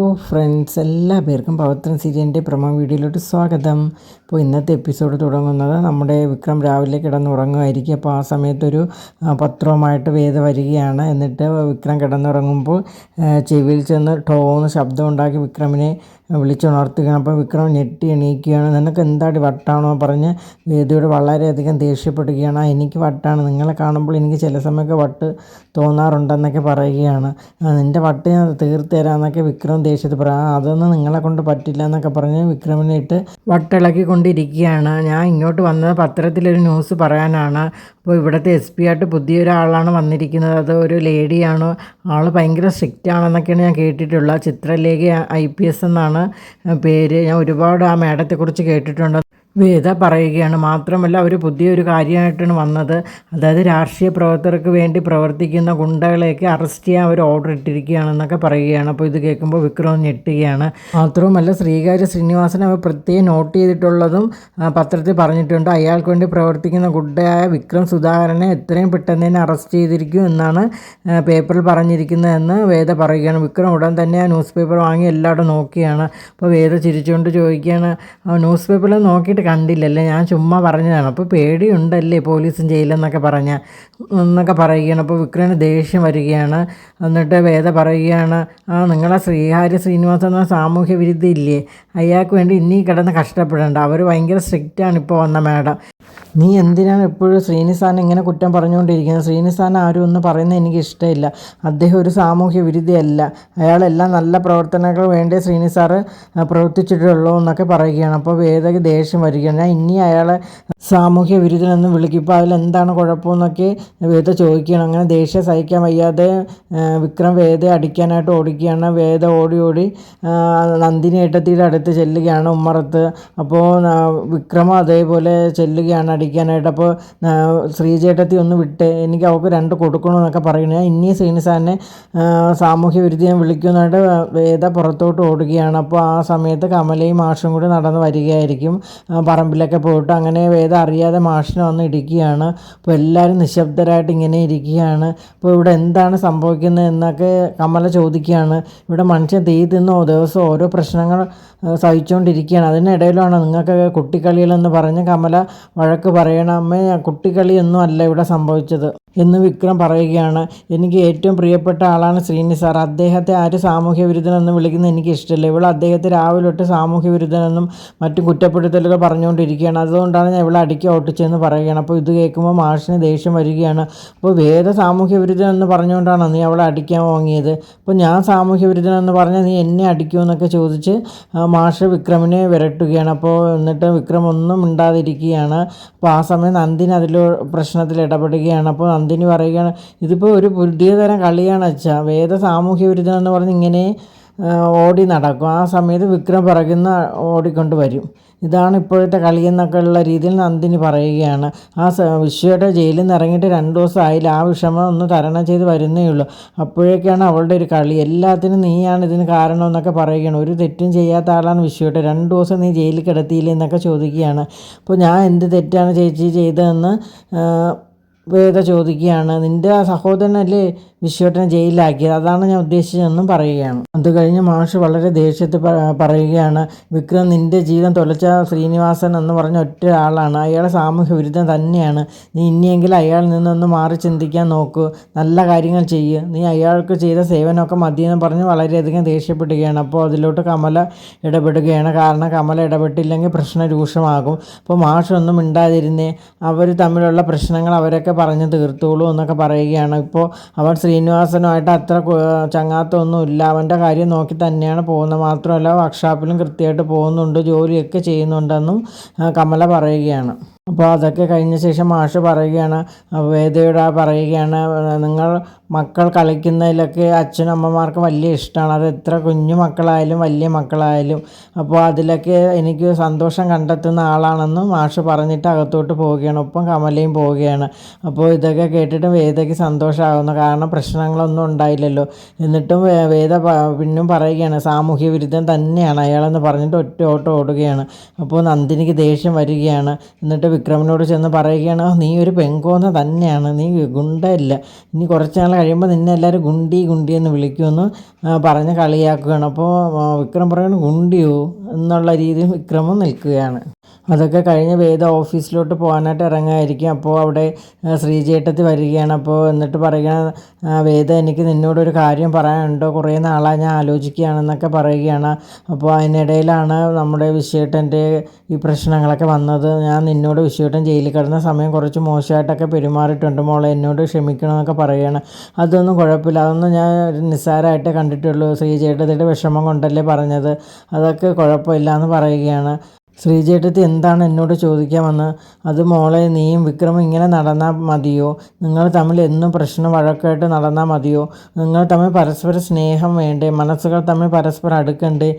ഓ friends എല്ലാ പേർക്കും പവിത്രൻ സീരിയലിന്റെ പ്രമോ വീഡിയോയിലോട്ട് സ്വാഗതം. അപ്പോൾ ഇന്നത്തെ എപ്പിസോഡ് തുടങ്ങുന്നത് നമ്മുടെ വിക്രം രാവിലെ കിടന്നുറങ്ങുമായിരിക്കും. അപ്പോൾ ആ സമയത്തൊരു പത്രവുമായിട്ട് വേദ വരികയാണ്. എന്നിട്ട് വിക്രം കിടന്നുറങ്ങുമ്പോൾ ചെവിയിൽ ചെന്ന് ടോന്ന് ശബ്ദം ഉണ്ടാക്കി വിക്രമിനെ വിളിച്ചുണർത്തുകയാണ്. അപ്പോൾ വിക്രം ഞെട്ടി എണീക്കുകയാണ്. നിനക്ക് എന്താടി വട്ടാണോ? പറഞ്ഞ് വേദിയോട് വളരെയധികം ദേഷ്യപ്പെടുകയാണ്. "ആ, എനിക്ക് വട്ടാണ്. നിങ്ങളെ കാണുമ്പോൾ എനിക്ക് ചില സമയമൊക്കെ വട്ട് തോന്നാറുണ്ടെന്നൊക്കെ പറയുകയാണ്. "ആ, നിന്റെ വട്ട് ഞാൻ തീർത്ത് തരാമെന്നൊക്കെ വിക്രം ദേഷ്യത്തിൽ പറയാം അതൊന്നും നിങ്ങളെ കൊണ്ട് പറ്റില്ല എന്നൊക്കെ പറഞ്ഞ് വിക്രമിനെ ഇട്ട് വട്ടിളക്കിക്കൊണ്ടിരിക്കുകയാണ്. ഞാൻ ഇങ്ങോട്ട് വന്നത് പത്രത്തിലൊരു ന്യൂസ് പറയാനാണ്. അപ്പോൾ ഇവിടുത്തെ എസ് പി ആയിട്ട് പുതിയൊരാളാണ് വന്നിരിക്കുന്നത്. അത് ഒരു ലേഡിയാണ്. ആൾ ഭയങ്കര സ്ട്രിക്റ്റ് ആണെന്നൊക്കെയാണ് ഞാൻ കേട്ടിട്ടുള്ളത്. ചിത്രലേഖ ഐ പി എസ് എന്നാണ് പേര്. ഞാൻ ഒരുപാട് ആ മേഡത്തെക്കുറിച്ച് കേട്ടിട്ടുണ്ട്. വേദ പറയുകയാണ്. മാത്രമല്ല അവർ പുതിയൊരു കാര്യമായിട്ടാണ് വന്നത്. അതായത് രാഷ്ട്രീയ പ്രവർത്തകർക്ക് വേണ്ടി പ്രവർത്തിക്കുന്ന ഗുണ്ടകളെയൊക്കെ അറസ്റ്റ് ചെയ്യാൻ അവർ ഓർഡർ ഇട്ടിരിക്കുകയാണെന്നൊക്കെ പറയുകയാണ്. അപ്പോൾ ഇത് കേൾക്കുമ്പോൾ വിക്രം ഞെട്ടുകയാണ്. മാത്രവുമല്ല ശ്രീകാര്യ ശ്രീനിവാസൻ അവർ പ്രത്യേകം നോട്ട് ചെയ്തിട്ടുള്ളതും പത്രത്തിൽ പറഞ്ഞിട്ടുണ്ട്. അയാൾക്ക് വേണ്ടി പ്രവർത്തിക്കുന്ന ഗുണ്ടയായ വിക്രം സുധാകരനെ എത്രയും പെട്ടെന്ന് തന്നെ അറസ്റ്റ് ചെയ്തിരിക്കും എന്നാണ് പേപ്പറിൽ പറഞ്ഞിരിക്കുന്നതെന്ന് വേദ പറയുകയാണ്. വിക്രം ഉടൻ തന്നെ ആ ന്യൂസ് പേപ്പർ വാങ്ങി എല്ലായിടും നോക്കിയാണ്. അപ്പോൾ വേദ ചിരിച്ചുകൊണ്ട് ചോദിക്കുകയാണ് "ആ, ന്യൂസ് പേപ്പറിൽ നോക്കിയിട്ട് കണ്ടില്ലല്ലേ? ഞാൻ ചുമ്മാ പറഞ്ഞതാണ്. അപ്പോൾ പേടിയുണ്ടല്ലേ പോലീസും ജയിലെന്നൊക്കെ പറഞ്ഞ? എന്നൊക്കെ പറയുകയാണ്. അപ്പോൾ വിക്രമിന് ദേഷ്യം വരികയാണ്. എന്നിട്ട് വേദ പറയുകയാണ് ആ നിങ്ങളെ ശ്രീഹാരി ശ്രീനിവാസൻ എന്ന സാമൂഹ്യ വിരുദ്ധ ഇല്ലേ? അയാൾക്ക് വേണ്ടി ഇനി കിടന്ന് കഷ്ടപ്പെടേണ്ട. അവർ ഭയങ്കര സ്ട്രിക്റ്റാണ് ഇപ്പോൾ വന്ന മാഡം. നീ എന്തിനാണ് എപ്പോഴും ശ്രീനിസാൻ ഇങ്ങനെ കുറ്റം പറഞ്ഞുകൊണ്ടിരിക്കുന്നത്? ശ്രീനിസാൻ ആരും ഒന്നും പറയുന്നത് എനിക്ക് ഇഷ്ടമില്ല. അദ്ദേഹം ഒരു സാമൂഹ്യ വിരുദ്ധയല്ല. അയാളെല്ലാം നല്ല പ്രവർത്തനങ്ങൾ വേണ്ടി ശ്രീനിസാറ് പ്രവർത്തിച്ചിട്ടുള്ളൂ എന്നൊക്കെ പറയുകയാണ്. അപ്പോൾ വേദയ്ക്ക് ദേഷ്യം വരികയാണ് ഇനി അയാളെ സാമൂഹ്യ വിരുദ്ധനെന്ന് വിളിക്കും. ഇപ്പോൾ അതിലെന്താണ് കുഴപ്പമെന്നൊക്കെ വേദ ചോദിക്കുകയാണ്. അങ്ങനെ ദേഷ്യം സഹിക്കാൻ വയ്യാതെ വിക്രം വേദയെ അടിക്കാനായിട്ട് ഓടിക്കുകയാണ്. വേദ ഓടി ഓടി നന്ദിനി ഏട്ടത്തിയുടെ അടുത്ത് ചെല്ലുകയാണ് ഉമ്മറത്ത്. അപ്പോൾ വിക്രമം അതേപോലെ ചെല്ലുകയാണ് അടിക്കാനായിട്ട്. അപ്പോൾ ശ്രീചേട്ടത്തി ഒന്ന് വിട്ട് എനിക്ക് അവൾക്ക് രണ്ട് കൊടുക്കണമെന്നൊക്കെ പറയുന്നത് ഇനി ശ്രീനിസാറിനെ സാമൂഹ്യ വിരുദ്ധ ഞാൻ വിളിക്കുന്നതായിട്ട് വേദ പുറത്തോട്ട് ഓടുകയാണ്. അപ്പോൾ ആ സമയത്ത് കമലയും മാഷും കൂടി നടന്ന് വരികയായിരിക്കും. പറമ്പിലൊക്കെ പോയിട്ട് അങ്ങനെ വേദം അറിയാതെ മാഷിനെ വന്ന് ഇടിക്കുകയാണ്. അപ്പോൾ എല്ലാവരും നിശബ്ദരായിട്ട് ഇങ്ങനെ ഇരിക്കുകയാണ്. അപ്പോൾ ഇവിടെ എന്താണ് സംഭവിക്കുന്നത് എന്നൊക്കെ കമല ചോദിക്കുകയാണ്. ഇവിടെ മനുഷ്യൻ തീ തിന്നോ ദിവസം ഓരോ പ്രശ്നങ്ങൾ സഹിച്ചുകൊണ്ടിരിക്കുകയാണ് അതിനിടയിലാണ് നിങ്ങൾക്ക് കുട്ടിക്കളികളെന്ന് പറഞ്ഞ് കമല വഴക്ക് പറയണം. അമ്മേ കുട്ടിക്കളിയൊന്നും അല്ല ഇവിടെ സംഭവിച്ചത് എന്ന് വിക്രം പറയുകയാണ്. എനിക്ക് ഏറ്റവും പ്രിയപ്പെട്ട ആളാണ് ശ്രീനി സാർ. അദ്ദേഹത്തെ ആര് സാമൂഹ്യ വിരുദ്ധനെന്ന് വിളിക്കുന്നത് എനിക്ക് ഇഷ്ടമില്ല ഇവൾ അദ്ദേഹത്തെ രാവിലെ തൊട്ട് സാമൂഹ്യ വിരുദ്ധനെന്നും മറ്റും കുറ്റപ്പെടുത്തലുകൾ പറഞ്ഞുകൊണ്ടിരിക്കുകയാണ്. അതുകൊണ്ടാണ് ഞാൻ ഇവളെ അടിക്കി ഓട്ടിച്ചെന്ന് പറയുകയാണ്. അപ്പോൾ ഇത് കേൾക്കുമ്പോൾ മാഷിന് ദേഷ്യം വരികയാണ്. അപ്പോൾ വേറെ സാമൂഹ്യ വിരുദ്ധനെന്ന് പറഞ്ഞുകൊണ്ടാണ് നീ അവളെ അടിക്കാൻ വാങ്ങിയത്. അപ്പോൾ ഞാൻ സാമൂഹ്യ വിരുദ്ധനെന്ന് പറഞ്ഞാൽ നീ എന്നെ അടിക്കുമെന്നൊക്കെ ചോദിച്ച് മാഷ് വിക്രമിനെ വിരട്ടുകയാണ്. അപ്പോൾ എന്നിട്ട് വിക്രം ഒന്നും മിണ്ടാതിരിക്കുകയാണ്. അപ്പോൾ ആ സമയം നന്ദിനി അതിൽ പ്രശ്നത്തിൽ ഇടപെടുകയാണ്. അപ്പോൾ നന്ദിനി പറയുകയാണ് ഇതിപ്പോൾ ഒരു പുതിയ തരം കളിയാണ് അച്ഛാ. വേദ സാമൂഹ്യ വിരുദ്ധം എന്ന് പറഞ്ഞ് ഇങ്ങനെ ഓടി നടക്കും. ആ സമയത്ത് വിക്രം പറയുന്ന ഓടിക്കൊണ്ട് വരും. ഇതാണ് ഇപ്പോഴത്തെ കളി എന്നൊക്കെ ഉള്ള രീതിയിൽ നന്ദിനി പറയുകയാണ്. ആ വിശ്വയുടെ ജയിലിൽ നിന്ന് ഇറങ്ങിയിട്ട് രണ്ട് ദിവസം ആയില്ല ആ വിഷമം ഒന്ന് തരണം ചെയ്ത് വരുന്നേ ഉള്ളൂ. അപ്പോഴേക്കാണ് അവളുടെ ഒരു കളി. എല്ലാത്തിനും നീയാണ് ഇതിന് കാരണം എന്നൊക്കെ പറയുകയാണ്. ഒരു തെറ്റും ചെയ്യാത്ത ആളാണ് വിശ്വയുടെ. രണ്ട് ദിവസം നീ ജയിലിൽ കിടത്തിയില്ലേ എന്നൊക്കെ ചോദിക്കുകയാണ്. അപ്പോൾ ഞാൻ എന്ത് തെറ്റാണ് ചേച്ചി ചെയ്തതെന്ന് വേദ ചോദിക്കുകയാണ് നിന്റെ സഹോദരനല്ലേ വിശ്വട്ടനെ ജയിലിലാക്കിയത്? അതാണ് ഞാൻ ഉദ്ദേശിച്ചതെന്നും പറയുകയാണ്. അത് കഴിഞ്ഞ് മാഷ് വളരെ ദേഷ്യത്തിൽ പറയുകയാണ് വിക്രം നിന്റെ ജീവിതം തൊലച്ച ശ്രീനിവാസൻ എന്ന് പറഞ്ഞ ഒറ്റ ആളാണ്. അയാളെ സാമൂഹ്യ വിരുദ്ധം തന്നെയാണ്. നീ ഇനിയെങ്കിലും അയാളിൽ നിന്നൊന്ന് മാറി ചിന്തിക്കാൻ നോക്കൂ. നല്ല കാര്യങ്ങൾ ചെയ്യുക നീ അയാൾക്ക് ചെയ്ത സേവനമൊക്കെ മതിയെന്ന് പറഞ്ഞ് വളരെയധികം ദേഷ്യപ്പെടുകയാണ്. അപ്പോൾ അതിലോട്ട് കമല ഇടപെടുകയാണ്. കാരണം കമല ഇടപെട്ടില്ലെങ്കിൽ പ്രശ്നം രൂക്ഷമാകും. അപ്പോൾ മാഷ് ഒന്നും മിണ്ടാതിരുന്നേ അവർ തമ്മിലുള്ള പ്രശ്നങ്ങൾ അവരൊക്കെ പറഞ്ഞ് തീർത്തോളൂ എന്നൊക്കെ പറയുകയാണ്. ഇപ്പോൾ അവൻ ശ്രീനിവാസനുമായിട്ട് അത്ര ചങ്ങാത്തൊന്നും ഇല്ല. അവന്റെ കാര്യം നോക്കി തന്നെയാണ് പോകുന്നത്. മാത്രമല്ല വർക്ക്ഷോപ്പിലും കൃത്യമായിട്ട് പോകുന്നുണ്ട്. ജോലിയൊക്കെ ചെയ്യുന്നുണ്ടെന്നും കമല പറയുകയാണ്. അപ്പോൾ അതൊക്കെ കഴിഞ്ഞ ശേഷം മാഷ് പറയുകയാണ്. വേദയുടെ പറയുകയാണ്. നിങ്ങൾ മക്കൾ കളിക്കുന്നതിലൊക്കെ അച്ഛനമ്മമാർക്ക് വലിയ ഇഷ്ടമാണ്. അത് എത്ര കുഞ്ഞു മക്കളായാലും വലിയ മക്കളായാലും. അപ്പോൾ അതിലൊക്കെ എനിക്ക് സന്തോഷം കണ്ടെത്തുന്ന ആളാണെന്ന് മാഷ് പറഞ്ഞിട്ട് അകത്തോട്ട് പോവുകയാണ്. ഒപ്പം കമലയും പോവുകയാണ്. അപ്പോൾ ഇതൊക്കെ കേട്ടിട്ട് വേദയ്ക്ക് സന്തോഷമാകുന്നു. കാരണം പ്രശ്നങ്ങളൊന്നും ഉണ്ടായില്ലല്ലോ. എന്നിട്ടും വേദ പിന്നും പറയുകയാണ് സാമൂഹ്യ വിരുദ്ധം തന്നെയാണ് അയാളെന്ന് പറഞ്ഞിട്ട് ഒറ്റ ഓട്ടം ഓടുകയാണ്. അപ്പോൾ നന്ദിനിക്ക് ദേഷ്യം വരികയാണ്. എന്നിട്ട് വിക്രമിനോട് ചെന്ന് പറയുകയാണ് നീ ഒരു പെങ്കോന്ന തന്നെയാണ്. നീ ഗുണ്ടയില്ല. ഇനി കുറച്ച് നാൾ കഴിയുമ്പോൾ നിന്നെ എല്ലാവരും ഗുണ്ടി ഗുണ്ടി എന്ന് വിളിക്കുമെന്ന് പറഞ്ഞ് കളിയാക്കുകയാണ്. അപ്പോൾ വിക്രം പറയുന്നു ഗുണ്ടിയോ? എന്നുള്ള രീതിയിൽ വിക്രമം നിൽക്കുകയാണ്. അതൊക്കെ കഴിഞ്ഞ് വേദ ഓഫീസിലോട്ട് പോകാനായിട്ട് ഇറങ്ങായിരിക്കും അപ്പോൾ അവിടെ ശ്രീചേട്ടത്തി വരികയാണ്. അപ്പോൾ എന്നിട്ട് പറയുകയാണ് വേദ എനിക്ക് നിന്നോടൊരു കാര്യം പറയാനുണ്ടോ? കുറേ നാളായി ഞാൻ ആലോചിക്കുകയാണെന്നൊക്കെ പറയുകയാണ്. അപ്പോൾ അതിനിടയിലാണ് നമ്മുടെ വിശ്വേട്ടന്റെ ഈ പ്രശ്നങ്ങളൊക്കെ വന്നത്. ഞാൻ നിന്നോട് വിശ്വേട്ടൻ ജയിലിൽ കിടന്ന സമയം കുറച്ച് മോശമായിട്ടൊക്കെ പെരുമാറിയിട്ടുണ്ട്. മോളെ എന്നോട് ക്ഷമിക്കണമെന്നൊക്കെ പറയുകയാണ്. അതൊന്നും കുഴപ്പമില്ല. അതൊന്നും ഞാൻ നിസ്സാരമായിട്ട് കണ്ടിട്ടുള്ളൂ. ശ്രീചേട്ടത്തിന്റെ വിഷമം കൊണ്ടല്ലേ പറഞ്ഞത്? അതൊക്കെ കുഴപ്പമില്ല എന്ന് പറയുകയാണ്. ശ്രീജേട്ടത്തി എന്താണ് എന്നോട് ചോദിക്കാൻ വന്ന് അത് മോളെ നീയും വിക്രമും ഇങ്ങനെ നടന്നാൽ മതിയോ? നിങ്ങൾ തമ്മിൽ എന്നും പ്രശ്നം വഴക്കായിട്ട് നടന്നാൽ മതിയോ? നിങ്ങൾ തമ്മിൽ പരസ്പര സ്നേഹം വേണ്ടേ? മനസ്സുകൾ തമ്മിൽ പരസ്പരം അടുക്കണ്ടേ?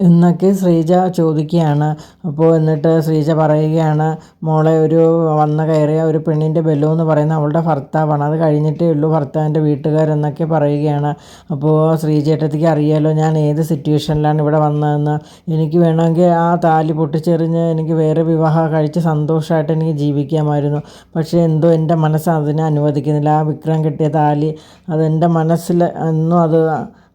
എന്നൊക്കെ ശ്രീജ ചോദിക്കുകയാണ്. അപ്പോൾ എന്നിട്ട് ശ്രീജ പറയുകയാണ് മോളെ ഒരു വന്ന് കയറിയ ഒരു പെണ്ണിന്റെ ബലു എന്ന് പറയുന്ന അവളുടെ ഭർത്താവാണ്. അത് കഴിഞ്ഞിട്ടേ ഉള്ളൂ ഭർത്താവിന്റെ വീട്ടുകാരെന്നൊക്കെ പറയുകയാണ്. അപ്പോൾ ശ്രീജേട്ടത്തിക്ക് അറിയാലോ ഞാൻ ഏത് സിറ്റുവേഷനിലാണ് ഇവിടെ വന്നതെന്ന്. എനിക്ക് വേണമെങ്കിൽ ആ താലി പൊട്ടിച്ചെറിഞ്ഞ് എനിക്ക് വേറെ വിവാഹം കഴിച്ച് സന്തോഷമായിട്ട് എനിക്ക് ജീവിക്കാമായിരുന്നു. പക്ഷേ എന്തോ എന്റെ മനസ്സ് അതിനെ അനുവദിക്കുന്നില്ല. ആ വിക്രം കിട്ടിയ താലി അതെന്റെ മനസ്സിൽ എന്നും അത്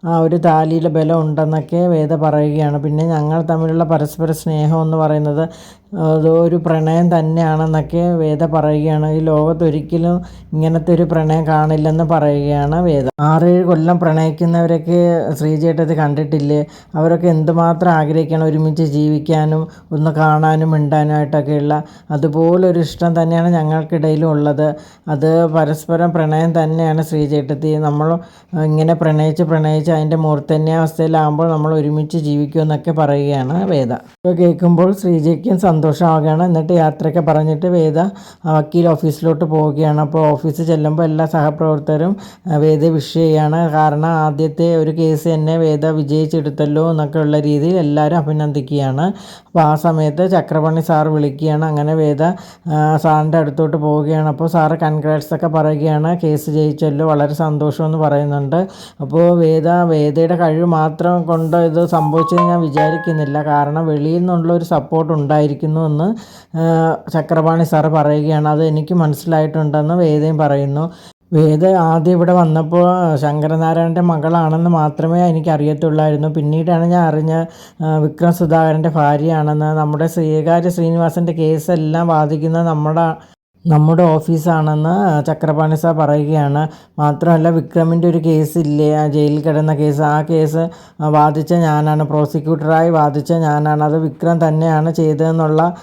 ആ ഒരു താലിയിൽ ബലം ഉണ്ടെന്നൊക്കെ വേദ പറയുകയാണ്. പിന്നെ ഞങ്ങൾ തമ്മിലുള്ള പരസ്പര സ്നേഹം എന്ന് പറയുന്നത് അത് ഒരു പ്രണയം തന്നെയാണെന്നൊക്കെ വേദ പറയുകയാണ്. ഈ ലോകത്തൊരിക്കലും ഇങ്ങനത്തെ ഒരു പ്രണയം കാണില്ലെന്ന് പറയുകയാണ് വേദം. ആറേഴ് കൊല്ലം പ്രണയിക്കുന്നവരൊക്കെ ശ്രീചേട്ടത്ത് കണ്ടിട്ടില്ലേ? അവരൊക്കെ എന്തുമാത്രം ആഗ്രഹിക്കണം ഒരുമിച്ച് ജീവിക്കാനും ഒന്ന് കാണാനും മിണ്ടാനുമായിട്ടൊക്കെയുള്ള. അതുപോലൊരു ഇഷ്ടം തന്നെയാണ് ഞങ്ങൾക്കിടയിലും ഉള്ളത്. അത് പരസ്പരം പ്രണയം തന്നെയാണ് ശ്രീചേട്ടത്തി നമ്മൾ ഇങ്ങനെ പ്രണയിച്ച് പ്രണയിച്ച് അതിന്റെ മൂർത്തന്യാവസ്ഥയിലാകുമ്പോൾ നമ്മൾ ഒരുമിച്ച് ജീവിക്കുമെന്നൊക്കെ പറയുകയാണ് വേദ. ഇപ്പോൾ കേൾക്കുമ്പോൾ ശ്രീജയ്ക്കും സന്തോഷമാവുകയാണ്. എന്നിട്ട് യാത്രയൊക്കെ പറഞ്ഞിട്ട് വേദ വക്കീൽ ഓഫീസിലോട്ട് പോവുകയാണ്. അപ്പോൾ ഓഫീസിൽ ചെല്ലുമ്പോൾ എല്ലാ സഹപ്രവർത്തകരും വേദ വിഷ് ചെയ്യാണ് കാരണം ആദ്യത്തെ ഒരു കേസ് തന്നെ വേദ വിജയിച്ചെടുത്തല്ലോ എന്നൊക്കെ ഉള്ള രീതിയിൽ എല്ലാവരും അഭിനന്ദിക്കുകയാണ്. അപ്പോൾ ആ സമയത്ത് ചക്രപണി സാർ വിളിക്കുകയാണ്. അങ്ങനെ വേദ സാറിന്റെ അടുത്തോട്ട് പോവുകയാണ്. അപ്പോൾ സാറ് കൺഗ്രാറ്റ്സ് ഒക്കെ പറയുകയാണ്. കേസ് ജയിച്ചല്ലോ വളരെ സന്തോഷമെന്ന് പറയുന്നുണ്ട്. അപ്പോൾ വേദ വേദയുടെ കഴിവ് മാത്രം കൊണ്ട് ഇത് സംഭവിച്ചത് ഞാൻ വിചാരിക്കുന്നില്ല. കാരണം വെളിയിൽ നിന്നുള്ള ഒരു സപ്പോർട്ട് ഉണ്ടായിരിക്കുന്നു. ആ, ചക്രപാണി സാറ് പറയുകയാണ്. അത് എനിക്ക് മനസ്സിലായിട്ടുണ്ടെന്ന് വേദയും പറയുന്നു. വേദ ആദ്യം ഇവിടെ വന്നപ്പോൾ ശങ്കരനാരായണന്റെ മകളാണെന്ന് മാത്രമേ എനിക്ക് അറിയത്തുള്ളായിരുന്നു. പിന്നീടാണ് ഞാൻ അറിഞ്ഞ വിക്രം സുധാകരന്റെ ഭാര്യയാണെന്ന്. നമ്മുടെ ശ്രീകാര്യ ശ്രീനിവാസന്റെ കേസെല്ലാം ബാധിക്കുന്നത് നമ്മുടെ നമ്മുടെ ഓഫീസാണെന്ന് ചക്രപാണി സാർ പറയുകയാണ്. മാത്രമല്ല വിക്രമിന്റെ ഒരു കേസില്ലേ? ആ ജയിലിൽ കിടന്ന കേസ്. ആ കേസ് വാദിച്ച ഞാനാണ്. പ്രോസിക്യൂട്ടറായി വാദിച്ച ഞാനാണ്. അത് വിക്രം തന്നെയാണ് ചെയ്തതെന്നുള്ള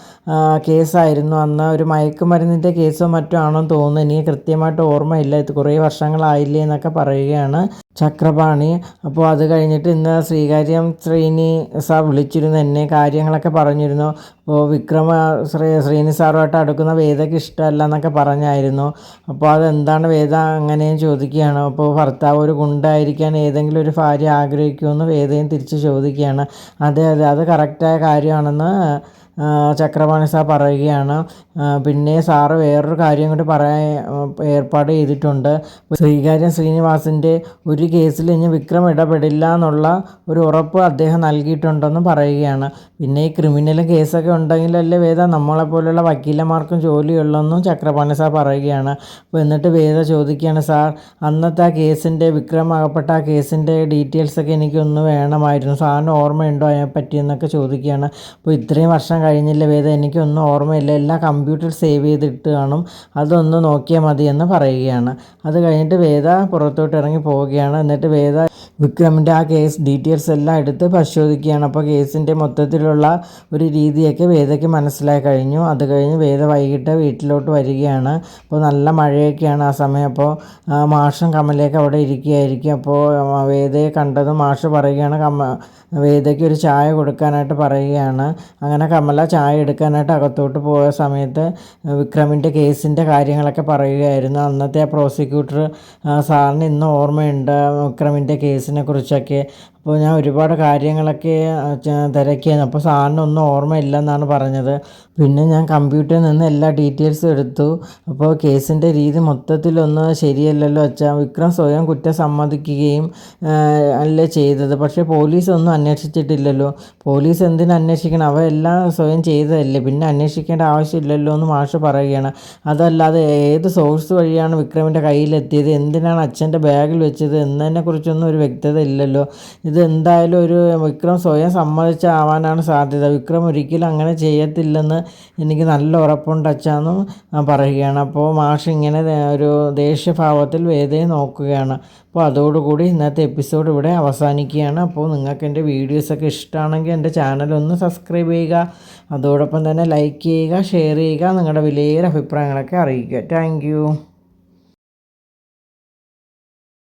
കേസായിരുന്നു. അന്ന് ഒരു മയക്കുമരുന്നിന്റെ കേസോ മറ്റോ ആണെന്ന് തോന്നുന്നു. എനിക്ക് കൃത്യമായിട്ട് ഓർമ്മയില്ല. ഇത് കുറേ വർഷങ്ങളായില്ലേ എന്നൊക്കെ പറയുകയാണ് ചക്രപാണി. അപ്പോൾ അത് കഴിഞ്ഞിട്ട് ഇന്ന് ശ്രീകാര്യം ശ്രീനി സാർ വിളിച്ചിരുന്നു എന്നെ കാര്യങ്ങളൊക്കെ പറഞ്ഞിരുന്നു. അപ്പോൾ വിക്രമ ശ്രീ ശ്രീനി സാറുമായിട്ട് അടുക്കുന്ന വേദയ്ക്ക് ഇഷ്ടമല്ല എന്നൊക്കെ പറഞ്ഞായിരുന്നു. അപ്പോൾ അതെന്താണ് വേദ അങ്ങനെയും ചോദിക്കുകയാണ്. അപ്പോൾ ഭർത്താവ് ഒരു ഗുണ്ടായിരിക്കാൻ ഏതെങ്കിലും ഒരു ഭാര്യ ആഗ്രഹിക്കുമെന്ന് വേദയും തിരിച്ച് ചോദിക്കുകയാണ്. അതെ അതെ അത് കറക്റ്റായ കാര്യമാണെന്ന് ചക്രപാണി സാർ പറയുകയാണ് പിന്നെ സാറ് വേറൊരു കാര്യം കൂടി പറയാൻ ഏർപ്പാട് ചെയ്തിട്ടുണ്ട്. ശ്രീകാര്യം ശ്രീനിവാസിന്റെ ഒരു കേസിൽ ഇനി വിക്രം ഇടപെടില്ല എന്നുള്ള ഒരു ഉറപ്പ് അദ്ദേഹം നൽകിയിട്ടുണ്ടെന്ന് പറയുകയാണ്. പിന്നെ ഈ ക്രിമിനൽ കേസൊക്കെ ഉണ്ടെങ്കിലല്ലേ വേദ നമ്മളെപ്പോലുള്ള വക്കീലന്മാർക്കും ജോലിയുള്ളെന്നും ചക്രപാണി സാർ പറയുകയാണ്. അപ്പോൾ എന്നിട്ട് വേദ ചോദിക്കുകയാണ് സാർ അന്നത്തെ ആ കേസിന്റെ വിക്രം അകപ്പെട്ട ആ കേസിന്റെ ഡീറ്റെയിൽസൊക്കെ എനിക്കൊന്ന് വേണമായിരുന്നു. സാറിന് ഓർമ്മയുണ്ടോ അതിനെ പറ്റിയെന്നൊക്കെ ചോദിക്കുകയാണ്. അപ്പോൾ ഇത്രയും വർഷം കഴിഞ്ഞില്ല വേദ എനിക്കൊന്നും ഓർമ്മയില്ല. എല്ലാം കമ്പ്യൂട്ടറിൽ സേവ് ചെയ്തിട്ട് കാണും അതൊന്ന് നോക്കിയാൽ മതി എന്ന് പറയുകയാണ്. അത് കഴിഞ്ഞിട്ട് വേദ പുറത്തോട്ട് ഇറങ്ങി പോവുകയാണ്. എന്നിട്ട് വേദ വിക്രമിന്റെ ആ കേസ് ഡീറ്റെയിൽസ് എല്ലാം എടുത്ത് പരിശോധിക്കുകയാണ്. അപ്പോൾ കേസിന്റെ മൊത്തത്തിലുള്ള ഒരു രീതിയൊക്കെ വേദയ്ക്ക് മനസ്സിലായി കഴിഞ്ഞു. അത് കഴിഞ്ഞ് വേദ വൈകിട്ട് വീട്ടിലോട്ട് വരികയാണ്. അപ്പോൾ നല്ല മഴയൊക്കെയാണ് ആ സമയം. അപ്പോൾ മാഷും കമലയൊക്കെ അവിടെ ഇരിക്കുകയായിരിക്കും. അപ്പോൾ വേദയെ കണ്ടതും മാഷ് പറയുകയാണ് കമ വേദയ്ക്ക് ഒരു ചായ കൊടുക്കാനായിട്ട് പറയുകയാണ്. അങ്ങനെ കമല ചായ എടുക്കാനായിട്ട് അകത്തോട്ട് പോയ സമയത്ത് വിക്രമിന്റെ കേസിന്റെ കാര്യങ്ങളൊക്കെ പറയുകയായിരുന്നു. അന്നത്തെ ആ പ്രോസിക്യൂട്ടർ സാറിന് ഇന്ന് ഓർമ്മയുണ്ട് വിക്രമിന്റെ കേസിനെ കുറിച്ചൊക്കെ. അപ്പോൾ ഞാൻ ഒരുപാട് കാര്യങ്ങളൊക്കെ തിരക്കിയായിരുന്നു. അപ്പോൾ സാറിനൊന്നും ഓർമ്മയില്ല ഓർമ്മയില്ലെന്നാണ് പറഞ്ഞത്. പിന്നെ ഞാൻ കമ്പ്യൂട്ടറിൽ നിന്ന് എല്ലാ ഡീറ്റെയിൽസും എടുത്തു. അപ്പോൾ കേസിന്റെ രീതി മൊത്തത്തിലൊന്നും ശരിയല്ലല്ലോ അച്ഛാ. വിക്രം സ്വയം കുറ്റം സമ്മതിക്കുകയും അല്ലേ ചെയ്തത്. പക്ഷേ പോലീസ് ഒന്നും അന്വേഷിച്ചിട്ടില്ലല്ലോ. പോലീസ് എന്തിനു അന്വേഷിക്കണം? അവ എല്ലാം സ്വയം ചെയ്തതല്ലേ. പിന്നെ അന്വേഷിക്കേണ്ട ആവശ്യമില്ലല്ലോ എന്ന് മാഷ് പറയുകയാണ്. അതല്ലാതെ ഏത് സോഴ്സ് വഴിയാണ് വിക്രമിന്റെ കയ്യിലെത്തിയത്? എന്തിനാണ് അച്ഛന്റെ ബാഗിൽ വെച്ചത്? എന്നതിനെക്കുറിച്ചൊന്നും ഒരു വ്യക്തത ഇല്ലല്ലോ ഇത് എന്തായാലും ഒരു വിക്രം സ്വയം സമ്മതിച്ചാവാനാണ് സാധ്യത. വിക്രം ഒരിക്കലും അങ്ങനെ ചെയ്യത്തില്ലെന്ന് എനിക്ക് നല്ല ഉറപ്പുണ്ട് അച്ഛാന്നും പറയുകയാണ്. അപ്പോൾ മാഷ് ഇങ്ങനെ ഒരു ദേഷ്യഭാവത്തിൽ വേദയെ നോക്കുകയാണ്. അപ്പോൾ അതോടുകൂടി ഇന്നത്തെ എപ്പിസോഡ് ഇവിടെ അവസാനിക്കുകയാണ്. അപ്പോൾ നിങ്ങൾക്ക് എന്റെ വീഡിയോസൊക്കെ ഇഷ്ടമാണെങ്കിൽ എന്റെ ചാനൽ ഒന്ന് സബ്സ്ക്രൈബ് ചെയ്യുക. അതോടൊപ്പം തന്നെ ലൈക്ക് ചെയ്യുക ഷെയർ ചെയ്യുക നിങ്ങളുടെ വിലയേറെ അഭിപ്രായങ്ങളൊക്കെ അറിയിക്കുക. താങ്ക്